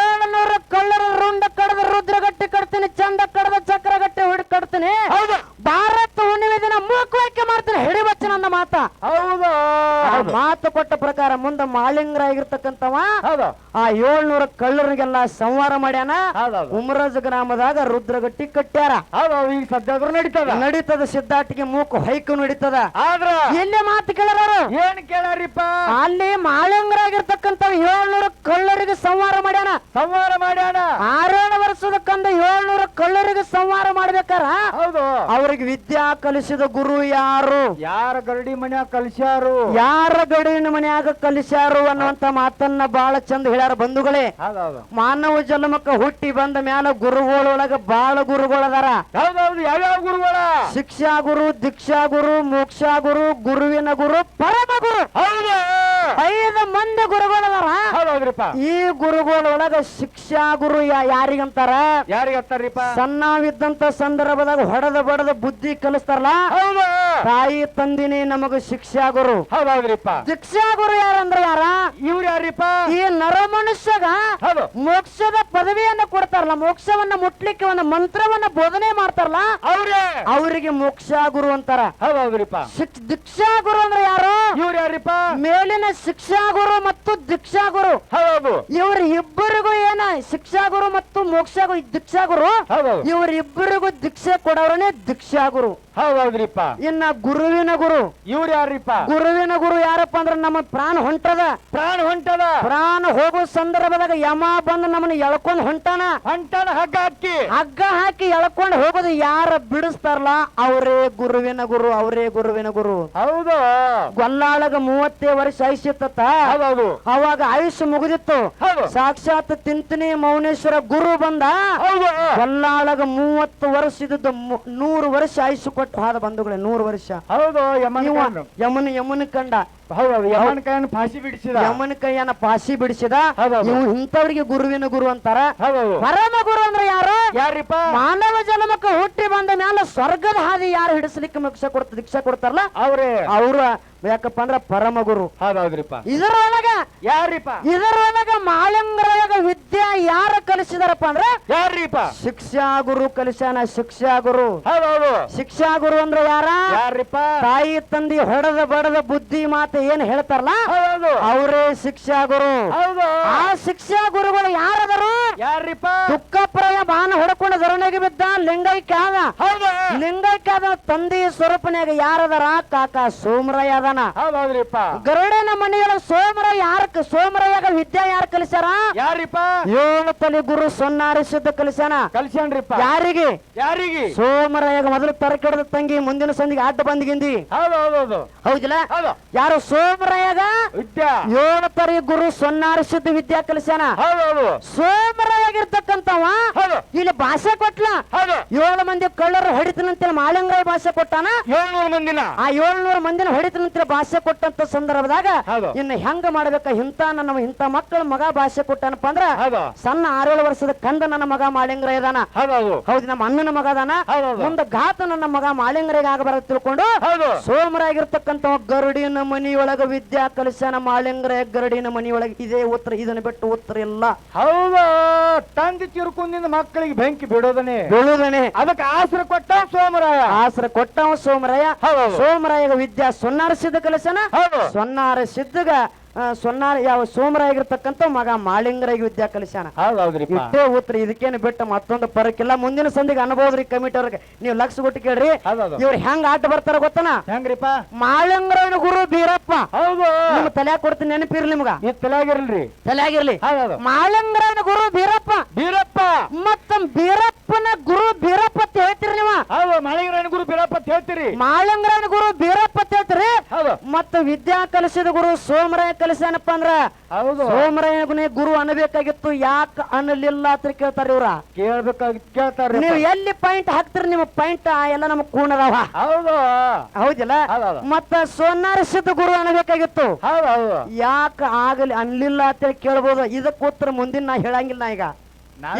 ಏಳ್ನೂರ ಕಳ್ಳರ ರುಂಡ ಕಡದ ರುದ್ರಗಟ್ಟಿ ಕಟ್ತೀನಿ ಚಂದ ಕಡದ ಚಕ್ರಗಟ್ಟಿ ಹುಡಿ ಕಟ್ತೀನಿ. ಹೌದು. ಭಾರತ ಹುಣ್ಣಿಮೆ ದಿನ ಮೂಕುವೈಕೆ ಮಾಡ್ತೀನಿ ಹಿಡಿಬಚ್ಚನ ನನ್ನ ಮಾತ. ಹೌದು. ಮಾತು ಕೊಟ್ಟ ಪ್ರಕಾರ ಮುಂದೆ ಮಾಲಿಂಗ್ರ ಆಗಿರ್ತಕ್ಕಂಥವ ಹೌದು. ಆ ಏಳ್ನೂರ ಕಳ್ಳರಿಗೆಲ್ಲ ಸಂವಾರ ಮಾಡ್ಯಾನ. ಹೌದೌದು ಗ್ರಾಮದಾಗ ಗ್ರಾಮದಾಗ ರುದ್ರಗಟ್ಟಿ ಕಟ್ಟ್ಯಾರ. ಈಗ ಸದ್ಯಾದ್ರು ನಡೀತದ? ನಡೀತದ ಸಿದ್ಧಾಟಿಗೆ ಮೂಕು ಹೈಕು ನಡೀತದ. ಆದ್ರ? ಎಲ್ಲಿ ಮಾತು ಕೇಳಾರ? ಏನ್ ಕೇಳಾರಿಪ್ಪ? ಅಲ್ಲಿ ಮಾಳಿಂಗ್ರಾಗಿರ್ತಕ್ಕಂಥ ಏಳ್ನೂರು ಕಳ್ಳರಿಗೆ ಸಂಹಾರ ಮಾಡ್ಯಾನ. ಸಂಹಾರ ಮಾಡ್ಯಾನ. ಆರೇಳು ವರ್ಷದ ಕಂದ ಏಳ್ನೂರ ಕಳ್ಳರಿಗೆ ಸಂಹಾರ ಮಾಡ್ಬೇಕಾರ? ಹೌದು. ಅವ್ರಿಗೆ ವಿದ್ಯಾ ಕಲಿಸಿದ ಗುರು ಯಾರು? ಯಾರ ಗರಡಿ ಮನ್ಯಾಗ ಕಲಿಸ್ಯಾರು? ಯಾರ ಗಡಿನ ಮನ್ಯಾಗ ಕಲಿಸ್ಯಾರು ಅನ್ನುವಂತ ಮಾತನ್ನ ಬಹಳ ಚಂದ ಹೇಳ್ಯಾರ ಬಂಧುಗಳೇ. ಹೌದೌದು. ಮಾನವ ಜನ್ಮಕ್ಕ ಹುಟ್ಟಿ ಬಂದ ಮ್ಯಾಲ ಗುರುಗಳೊಳಗ ಬಾಳ ಗುರುಗಳದಾರ ಹೌದೌದು. ಯಾವ್ಯಾವ ಗುರುಗಳ? ಶಿಕ್ಷಾ ಗುರು ದೀಕ್ಷಾ ಗುರು ಮೋಕ್ಷಾ ಗುರು ಗುರುವಿನ ಗುರು ಪರಮ ಗುರು. ಹೌದು. ಐದು ಮಂದಿ ಗುರುಗಳದಾರ ಹೌದೌದ್ರಿಪ್ಪ. ಈ ಗುರುಗಳೊಳಗ ಶಿಕ್ಷಾ ಗುರು ಯಾ- ಯಾರಿಗಂತಾರ ಯಾರಿಗೆ ಹತ್ತಾರಿಪ್ಪ ಸಣ್ಣವಿದ್ದಂತ ಸಂದರ್ಭದಾಗ ಹೊಡೆದ ಬಡದ ಬುದ್ಧಿ ಕಲಿಸ್ತಾರಲ್ಲ? ಹೌದು. ತಾಯಿ ತಂದಿನಿ ನಮಗ ಶಿಕ್ಷಾ ಗುರು. ಹೌದ್ರಿಪ್ಪ ಶಿಕ್ಷಾ ಗುರು ಯಾರಂದ್ರ ಯಾರ ಇವ್ರು ಯಾರಿಪ್ಪ ಈ ನರ ಮನುಷ್ಯಗ ಮೋಕ್ಷದ ಪದವಿಯನ್ನ ಕೊಡ್ತಾರಲ್ಲ ಮೋಕ್ಷವನ್ನ ಮುಟ್ಲಿಕ್ಕೆ ಒಂದು ಮಂತ್ರವನ್ನ ಬೋಧನೆ ಮಾಡ್ತಾರಲ್ಲ ಅವ್ರೇ. ಅವರಿಗೆ ಮೋಕ್ಷಾ ಗುರು ಅಂತಾರ. ಹೌದ್ರಿಪ್ಪ ದೀಕ್ಷಾ ಗುರು ಅಂದ್ರೆ ಯಾರು? ಇವ್ರು ಯಾರಿಪ್ಪ ಮೇಲಿನ ಶಿಕ್ಷಾ ಗುರು ಮತ್ತು ದೀಕ್ಷಾ ಗುರು. ಹೌದು. ಇವ್ರ ಇಬ್ಬರಿಗೂ ಏನ ಶಿಕ್ಷಾ ಗುರು ಮತ್ತು ಮೋಕ್ಷ ಗುರು ದೀಕ್ಷಾ ಗುರು? ಇವ್ರಿಬ್ಬರಿಗೂ ಇವ್ರ ಇಬ್ಬರಿಗೂ ದೀಕ್ಷೆ ಕೊಡೋರನೇ ದೀಕ್ಷಾ ಗುರು. ಹೌದೌದ್ರಿಪ್ಪ. ಇನ್ನ ಗುರುವಿನ ಗುರು. ಇವ್ರು ಯಾರಿಪ್ಪ ಗುರುವಿನ ಗುರು ಯಾರಪ್ಪ ಅಂದ್ರೆ ನಮ್ಮ ಪ್ರಾಣ ಹೊಂಟದ. ಪ್ರಾಣ ಹೊಂಟದ. ಪ್ರಾಣ ಹೋಗೋ ಸಂದರ್ಭದಾಗ ಯಮ ಬಂದು ನಮ್ಮನ್ನ ಎಳ್ಕೊಂಡ್ ಹೊಂಟಾನ. ಹೊಂಟನ ಹಗ್ಗ ಹಾಕಿ. ಹಗ್ಗ ಹಾಕಿ ಎಳ್ಕೊಂಡ್ ಹೋಗೋದು ಯಾರ ಬಿಡಿಸ್ತಾರಲ್ಲ ಅವರೇ ಗುರುವಿನ ಗುರು ಅವರೇ ಗುರುವಿನ ಗುರು. ಹೌದು. ಗೊಲ್ಲಾಳಗ ಮೂವತ್ತೇ ವರ್ಷ ಆಯುಷ್ಯತ್ತ ಹೌದೌದು. ಅವಾಗ ಆಯುಷ್ ಮುಗಿದಿತ್ತು. ಹೌದು. ಸಾಕ್ಷಾತ್ ತಿಂತನಿ ಮೌನೇಶ್ವರ ಗುರು ಬಂದ. ಹೌದು. ಗೊಲ್ಲಾಳಗ ಮೂವತ್ತು ವರ್ಷ ಇದ್ದ ಮು- ನೂರು ವರ್ಷ ಆಯುಷ್ ಕೊಟ್ಟು ಹಾದ ಬಂಧುಗಳೇ ನೂರು ವರ್ಷ. ಹೌದು ಯಮನ ಯಮನ ಯಮನ ಕಂಡ. ಹೌದು ಯಮನ ಕೈಯನ್ನು ಫಾಸಿ ಬಿಡಿಸಿದ. ಯಮನ ಕೈಯನ್ನ ಪಾಸಿ ಬಿಡಿಸಿದ. ನೀವು ಇಂಥವ್ರಿಗೆ ಗುರುವಿನ ಗುರು ಅಂತಾರ. ಪರಮ ಗುರು ಅಂದ್ರೆ ಯಾರು? ಯಾರಿಪ್ಪ? ಮಾನವ ಜನ್ಮಕ್ಕೆ ಹುಟ್ಟಿ ಬಂದ ಮ್ಯಾಲ ಸ್ವರ್ಗದ ಹಾದಿ ಯಾರು ಹಿಡಿಸಲಿಕ್ಕೆ ಮೋಕ್ಷ ಕೊಡ್ತ ದೀಕ್ಷಾ ಕೊಡ್ತಾರಲ್ಲ? ಅವ್ರೇ. ಅವ್ರ ಯಾಕಪ್ಪ ಅಂದ್ರ ಪರಮ ಗುರು. ಹೌದೌದ್ರಿಪ್ಪ ಇದರೊಳಗ ಯಾರಿಪ್ಪ? ಇದರೊಳಗ ಮಾಳಿಂಗರಾಗ ವಿದ್ಯಾ ಯಾರ ಕಲಿಸಿದಾರಪ್ಪ ಅಂದ್ರ ಯಾರೀಪ ಶಿಕ್ಷಾ ಗುರು ಕಲಿಸ್ಯಾನ ಶಿಕ್ಷಾ ಗುರು ಹೌದೌದು. ಶಿಕ್ಷಾ ಗುರು ಅಂದ್ರೆ ಯಾರ? ಯಾರೀಪ ತಾಯಿ ತಂದಿ ಹೊಡೆದ ಬಡದ ಬುದ್ಧಿ ಮಾತು ಏನ್ ಹೇಳ್ತಾರಲ್ಲ? ಹೌದೌದು. ಅವರೇ ಶಿಕ್ಷಾ ಗುರು ಹೌದು. ಆ ಶಿಕ್ಷಾ ಗುರುಗಳು ಯಾರದರು ದುಃಖ ದುಃಖಪ್ರಾಯ ಬಾನ ಹೊಡ್ಕೊಂಡು ಧರಣಿಗೆ ಬಿದ್ದ ಲಿಂಗೈಕ್ಯ ಆದ ಹೌದು. ಲಿಂಗೈಕ್ಯಾದ ತಂದಿ ಸ್ವರೂಪನಾಗ ಯಾರದಾರ? ಕಾಕ ಸೋಮರಾಯ ಅದಾನ. ಹೌದೌದ್ರಿಪ್ಪ. ಗರುಡನ ಮನೆಯೊಳಗ ಸೋಮರಾಯ ಯಾರ ಸೋಮರಾಯಾಗ ವಿದ್ಯಾ ಯಾರು ಕಲಿಸ್ಯಾರ? ಯಾರೀಪ ಏಳು ತಲೆ ಗುರು ಸೊನ್ನಾರಿ ಸಿದ್ಧ ಕಲಿಸಾನ ಕಲ್ಸ್ಯಾನ್ರಿಪ್ಪ. ಯಾರಿಗೆ? ಯಾರಿಗೆ? ಸೋಮರಾಯಾಗ ಮೊದಲು ತರಕೆಡದ ತಂಗಿ ಮುಂದಿನ ಸಂದಿಗೆ ಅಡ್ಡ ಬಂದಿಗಿಂದಿ? ಹೌದು ಹೌದಿಲ್ಲ? ಹೌದು. ಯಾರು ಸೋಮರಾಯಾಗ? ವಿದ್ಯಾ. ಏಳು ತರಿ ಗುರು ಸೊನ್ನಾರಿ ಸಿದ್ಧ ವಿದ್ಯಾ ಕಲಿಸ್ಯಾನ? ಹೌದೌದು ಸೋಮರಾಯಾಗಿರ್ತಕ್ಕಂಥವ ಹೌದು. ಇಲ್ಲಿ ಭಾಷೆ ಕೊಟ್ಲ? ಏಳು ಮಂದಿ ಕಳ್ಳರು ಹೊಡಿತನಂತೇಳಿ ಮಾಳಂಗಾಯಿ ಭಾಷೆ ಕೊಟ್ಟಾನ? ಏಳ್ನೂರು ಮಂದಿನ. ಆ ಏಳ್ನೂರು ಮಂದಿನ ಹೊಡಿತನಂತೇಳಿ ಭಾಷೆ ಕೊಟ್ಟಂತ ಸಂದರ್ಭದಾಗ. ಇನ್ನು ಹೆಂಗ ಮಾಡ್ಬೇಕ? ಇಂತ ನನ್ನ ಇಂತ ಮಕ್ಕಳ ಮಗ ಭಾಷೆ ಕೊಟ್ಟನಪ್ಪ ಅಂದ್ರ ಸಣ್ಣ ಆರೇಳು ವರ್ಷದ ಕಂದ ನನ್ನ ಮಗ ಮಾಳಿಂಗ್ರ ಇದಾನ. ಹೌದು ನಮ್ಮ ಅಣ್ಣನ ಮಗ ಅದಾನ. ಒಂದು ಮುಂದ ಘಾತ ನನ್ನ ಮಗ ಮಾಳಿಂಗ್ರಿಗೆ ಆಗಬಾರ ತಿಳ್ಕೊಂಡು ಹೌದು. ಸೋಮರಾಗಿರ್ತಕ್ಕಂಥ ಗರುಡಿನ ಮನಿಯೊಳಗ ವಿದ್ಯಾ ಕಲಿಸ ಮಾಳಿಂಗ್ರ ಗರುಡಿನ ಮನಿಯೊಳಗ. ಇದೇ ಉತ್ತರ ಇದನ್ನ ಬಿಟ್ಟು ಉತ್ತರ ಇಲ್ಲ. ಹೌದು. ತಂದೆ ತಿರ್ಕೊಂಡಿಂದ ಮಕ್ಕಳಿಗೆ ಬೆಂಕಿ ಬಿಡೋದನೆ ಬೆಳುದನೆ ಅದಕ್ಕೆ ಆಸರ ಕೊಟ್ಟ ಸೋಮರಾಯ. ಆಸರ ಕೊಟ್ಟವ ಸೋಮರಾಯ. ಹೌದು. ಸೋಮರಾಯಗ ವಿದ್ಯಾ ಸೊನ್ನಾರ ಸಿದ್ಧ ಕಲಸನ. ಹೌದು. ಸೊನ್ನಾರ ಸಿದ್ಧಗ ಸೊನ್ನಾರ ಯಾವ ಸೋಮರಾಗಿರ್ತಕ್ಕಂಥ ಮಗ ಮಾಳಿಂಗರಾಗಿ ವಿದ್ಯಾ ಕಲಿಸ್ಯಾನ. ಹೌದೌದ್ರಿಪ್ಪ. ಇಷ್ಟೇ ಉತ್ತರ ಇದಕ್ಕೇನು ಬಿಟ್ಟು ಮತ್ತೊಂದು ಪರಕ್ಕಿಲ್ಲ ಮುಂದಿನ ಸಂದಿಗೆ ಅನ್ಬೋದ್ರಿ ಕಮಿಟಿ ಅವ್ರಿಗೆ. ನೀವು ಲಕ್ಷ ಕೊಟ್ಟು ಕೇಳ್ರಿ. ಇವ್ರು ಹೆಂಗ್ ಆಟ ಬರ್ತಾರ ಗೊತ್ತನ? ಹೆಂಗ್ರಿಪ್ಪ? ಮಾಳಿಂಗರಾಯನ ಗುರು ಬೀರಪ್ಪ. ಹೌದು. ನಿಮ್ ತಲ್ಯಾಗ ಕೊಡ್ತೀನಿ ನೆನಪಿರ್ಲಿ ನಿಮ್ಗ. ಈ ತಲೆಯಾಗಿರ್ಲಿ. ತಲ್ಯಾಗಿರ್ಲಿ ಮಾಳಿಂಗರಾಯನ ಗುರು ಬೀರಪ್ಪ. ಬೀರಪ್ಪ. ಮತ್ತ ಬೀರಪ್ಪನ ಗುರು ಬೀರಪ್ಪ ಅಂತ ಹೇಳ್ತೀರಿ ನೀವು. ಹೌದು ಮಳೆಗಿರಾಯನ ಗುರು ಬೀರಪ್ಪ ಅಂತ ಹೇಳ್ತೀರಿ. ಮಾಳಿಂಗರಾಯನ ಗುರು ಬೀರಪ್ಪ ಅಂತ ಹೇಳ್ತೀರಿ. ಮತ್ತ ವಿದ್ಯಾ ಕಲಿಸಿದ ಗುರು ಸೋಮರಾಯ ಕಲಿಸ್ಯಾನಪ್ಪ ಅಂದ್ರ? ಹೌದು. ಸೋಮರಾಯನೇ ಗುರು ಅನ್ನಬೇಕಾಗಿತ್ತು ಯಾಕ ಅನ್ನಲಿಲ್ಲ ಅಂತ ಕೇಳ್ತಾರ ಇವ್ರ? ಕೇಳ್ಬೇಕಾಗಿ ಕೇಳ್ತಾರ ನೀವು ಎಲ್ಲಿ ಪಾಯಿಂಟ್ ಹಾಕ್ತಿರಿ ನಿಮ್ಮ ಪಾಯಿಂಟ್ ಎಲ್ಲ ನಮಗ್ ಕೂಣದಾವ. ಹೌದು. ಹೌದಿಲ್ಲ? ಮತ್ತ ಸೋನಾರ ಸಿದ್ಧ ಗುರು ಅನ್ನಬೇಕಾಗಿತ್ತು. ಹೌದು ಯಾಕ ಆಗಲಿ ಅನ್ಲಿಲ್ಲ ಅಂತೇಳಿ ಕೇಳ್ಬೋದು. ಇದಕ್ಕೆ ಉತ್ತರ ಮುಂದಿನ ನಾ ಹೇಳಂಗಿಲ್ಲ ಈಗ.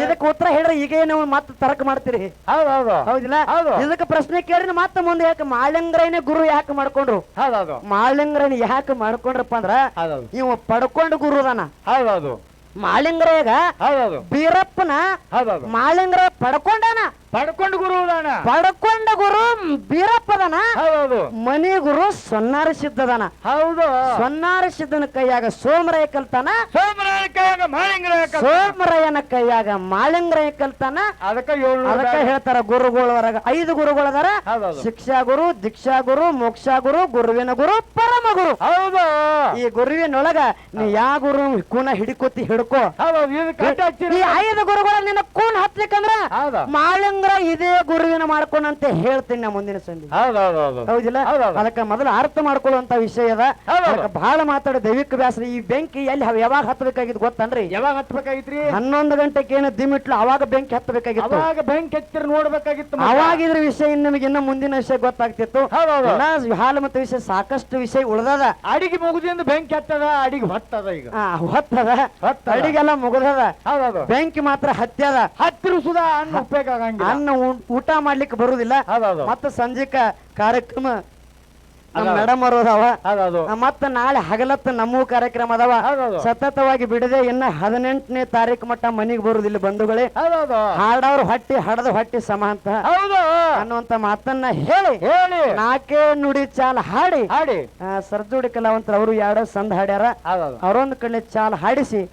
ಇದಕ್ಕೆ ಉತ್ತರ ಹೇಳ್ರಿ ಈಗ ನೀವು ಮತ್ತೆ ತರಕ ಮಾಡ್ತೀರಿ? ಹೌದು ಹೌದು. ಹೌದಿಲ್ಲ? ಹೌದು. ಇದಕ್ಕೆ ಪ್ರಶ್ನೆ ಕೇಳಿ ಮತ್ತೆ ಮುಂದೆ ಯಾಕೆ ಮಾಳಿಂಗ್ರೈನೇ ಗುರು ಯಾಕೆ ಮಾಡ್ಕೊಂಡ್ರು? ಹೌದೌದು ಮಾಳಿಂಗ್ರೈನ ಯಾಕೆ ಮಾಡ್ಕೊಂಡ್ರಪ್ಪ ಅಂದ್ರ ನೀವು ಇವ ಗುರು ಗುರುದಾನ ಹೌದೌದು ಮಾಳಿಂಗ್ರಯ್ಯಗ ಹೌದೌದು ಬೀರಪ್ಪನ ಹೌದೌದು ಮಾಳಿಂಗ್ರ ಪಡ್ಕೊಂಡಾನ. ಪಡ್ಕೊಂಡು ಗುರು ಅದಾನ. ಪಡ್ಕೊಂಡ ಗುರು ಬೀರಪ್ಪದನ ಹೌದು ಮನಿ ಗುರು ಸೊನ್ನಾರ ಸಿದ್ಧದನ ಹೌದು. ಸೊನ್ನಾರ ಸಿದ್ಧನ ಕೈಯಾಗ ಸೋಮರಾಯ ಕಲ್ತಾನ. ಸೋಮರಾಯ ಕೈಯಾಗ ಮಾಳಿಂಗ್ರ ಸೋಮರಾಯನ ಕೈಯಾಗ ಮಾಳಿಂಗ್ರ ಕಲ್ತಾನ ಅದಕ್ಕೆ ಹೇಳ್ತಾರ ಗುರುಗಳ ಐದು ಗುರುಗಳು ಅದಾರ. ಶಿಕ್ಷಾ ಗುರು ದೀಕ್ಷಾ ಗುರು ಮೋಕ್ಷಾ ಗುರು ಗುರುವಿನ ಗುರು ಪರಮ ಗುರು. ಹೌದು. ಈ ಗುರುವಿನೊಳಗ ನೀ ಯಾ ಗುರು ಕೂನ ಹಿಡ್ಕೋತಿ ಹಿಡ್ಕೋ. ಈ ಐದು ಗುರುಗಳ ನಿನ್ನ ಕೂನ್ ಹತ್ಲಿಕ್ಕಂದ್ರ ಮಾಳಿಂಗ್ರ ಇದೇ ಗುರುವಿನ ಮಾಡ್ಕೊಂಡಂತೆ ಹೇಳ್ತೀನಿ ನಾ ಮುಂದಿನ ಸಂಧಿ. ಹೌದೌದು ಹೌದಿಲ್ಲ? ಅದಕ್ಕೆ ಮೊದಲು ಅರ್ಥ ಮಾಡ್ಕೊಳ್ಳುವಂತ ವಿಷಯ ಅದ. ಬಹಳ ಮಾತಾಡೋ ದೈವಿಕ ವ್ಯಾಸ ಈ ಬೆಂಕಿ ಎಲ್ಲಿ ಯಾವಾಗ ಯಾವಾಗ ಹತ್ತಬೇಕಾಗಿದ್ದು ಗೊತ್ತನ್ರಿ? ಯಾವಾಗ ಹತ್ಬೇಕಾಗಿತ್ರಿ ಹನ್ನೊಂದು ಗಂಟೆಗೆ ಏನು ದಿಮಿಟ್ಲು ಅವಾಗ ಬೆಂಕಿ ಹತ್ತಬೇಕಾಗಿತ್ತು. ಅವಾಗ ಬೆಂಕಿ ಹತ್ತಿರ ನೋಡ್ಬೇಕಾಗಿತ್ತು ಅವಾಗಿದ್ರ ಅವಾಗ ಇದ್ರ ವಿಷಯ ಇನ್ನು ನಿಮಗೆ ಇನ್ನ ಮುಂದಿನ ವಿಷಯ ಗೊತ್ತಾಗ್ತಿತ್ತು. ಹಾಲು ಮತ್ತು ವಿಷಯ ಸಾಕಷ್ಟು ವಿಷಯ ಉಳ್ದದ. ಅಡಿಗೆ ಮುಗಿದಿಂದ ಬೆಂಕಿ ಹತ್ತದ ಅಡಿಗೆ ಹೊತ್ತದ ಈಗ. ಆ, ಹೊತ್ತದ. ಅಡಿಗೆಲ್ಲ ಮುಗದದ. ಬೆಂಕಿ ಮಾತ್ರ ಹತ್ಯದ. ಹತ್ತಿರ ಸುಧಾ ಅನ್ನ ಉಪಯೋಗ ಆಗಂಗಿಲ್ಲ. ಅನ್ನ ಊಟ ಮಾಡ್ಲಿಕ್ಕೆ ಬರುದಿಲ್ಲ. ಮತ್ತೆ ಮತ್ತ ಸಂಜೆಕ ಕಾರ್ಯಕ್ರಮ. ಮೇಡಮ್ ಅವರು ಅದಾವ. ಮತ್ತ ನಾಳೆ ಹಗಲತ್ತ ನಮ್ಮ ಕಾರ್ಯಕ್ರಮ ಅದಾವ. ಸತತವಾಗಿ ಬಿಡದೆ ಇನ್ನ ಹದಿನೆಂಟನೇ ತಾರೀಕು ಮಟ್ಟ ಮನಿಗೆ ಬರುದಿಲ್ಲ ಬಂಧುಗಳೇ. ಹಾಡವ್ರ ಹೊಟ್ಟಿ ಹಡದ ಹೊಟ್ಟಿ ಸಮ ಅಂತ ಹೌದು. ಅನ್ನುವಂತ ಮಾತನ್ನ ಹೇಳಿ. ಹೇಳಿ. ನಾಕೆ ನುಡಿ ಚಾಲ ಹಾಡಿ. ಹಾಡಿ. ಸರ್ಜೋಡಿ ಕಲಾವಂತರು ಅವರು ಯಾರ ಸಂದ ಹಾಡ್ಯಾರ. ಅವರೊಂದು ಕಡೆ ಚಾಲ ಹಾಡಿಸಿ.